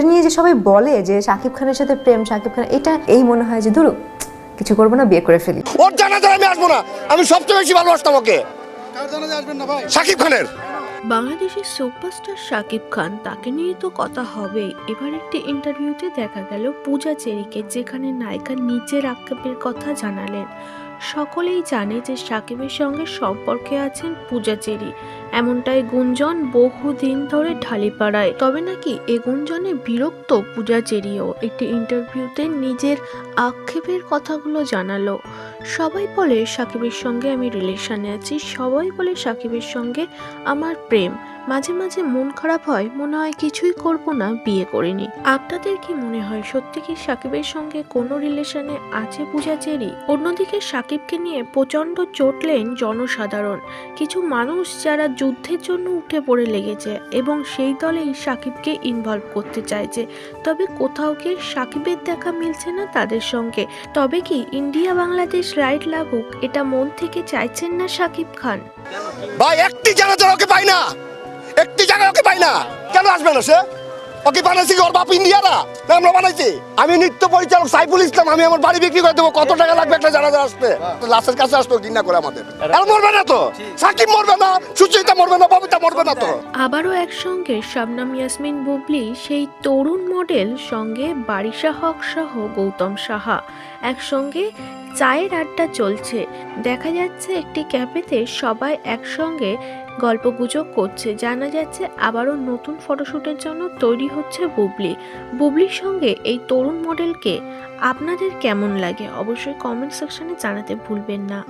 এটা নিয়ে যে সবাই বলে যে শাকিব খানের সাথে প্রেম শাকিব খান এটা এই মনে হয় যে ধরো কিছু করব না বিয়ে করে ফেলি। ওর জানাতে আমি আসব না। আমি সবচেয়ে বেশি ভালোবাসতাম ওকে। কার জানাজা আসবেন না ভাই? শাকিব খানের। বাংলাদেশের সুপারস্টার শাকিব খান তাকে নিয়ে তো কথা হবেই এবার একটি ইন্টারভিউতে দেখা গেল পূজা চেরিকে যেখানে নায়িকা নিজের আক্ষেপের কথা জানালেন। সকলেই জানে যে সাকিবের সঙ্গে সম্পর্কে আছেন পূজা চেরি এমনটাই গুঞ্জন বহুদিন ধরে ঢালিপাড়ায়। তবে নাকি এ গুঞ্জনে বিরক্ত পূজা চেরিও একটি ইন্টারভিউতে নিজের আক্ষেপের কথাগুলো জানালো। সবাই বলে, সাকিবের সঙ্গে আমি রিলেশনে আছি। সবাই বলে, সাকিবের সঙ্গে আমার প্রেম। মাঝে মাঝে মন খারাপ হয়, মনে হয় কিছুই করব না, বিয়ে করিনি। আপনাদের কি মনে হয় সত্যি কি সাকিবের সঙ্গে কোনো রিলেশনে আছে পূজা চেরি? অন্যদিকে সাকিবকে নিয়ে প্রচণ্ড চটলেন জনসাধারণ। কিছু মানুষ যারা যুদ্ধের জন্য উঠে পড়ে লেগেছে এবং সেই দলেই সাকিবকে ইনভলভ করতে চাইছে। তবে কোথাও গিয়ে সাকিবের দেখা মিলছে না তাদের সঙ্গে? তবে কি ইন্ডিয়া বাংলাদেশ রাইট লাগুক, এটা মন থেকে চাইছেন না সাকিব খান? ভাই, একটি পাই না। কেন আসবে না সে? ওকে বানাইছি কি ওর বাপ ইন্ডিয়ারা? না আমরা বানাইছি। আমি নৃত্য পরিচালক সাইফুল ইসলাম আমি আমার বাড়ি বিক্রি করে দেবো। কত টাকা লাগবে একটা জানাজা আসতে লাশের কাছে আসতো ঘৃণা করে আমাদের। আর মরবে না তো? সাকিব মরবে না সুচিতা মরবে না ববিতা মরবে না তো? আবারও একসঙ্গে শাবনাম ইয়াসমিন বুবলি সেই তরুণ মডেল সঙ্গে বারিশা হক সহ গৌতম সাহা। একসঙ্গে চায়ের আড্ডা চলছে। দেখা যাচ্ছে একটি ক্যাফেতে সবাই একসঙ্গে গল্পগুজব করছে। জানা যাচ্ছে আবারও নতুন ফটোশ্যুটের জন্য তৈরি হচ্ছে বুবলি। বুবলির সঙ্গে এই তরুণ মডেলকে আপনাদের কেমন লাগে? অবশ্যই কমেন্ট সেকশনে জানাতে ভুলবেন না।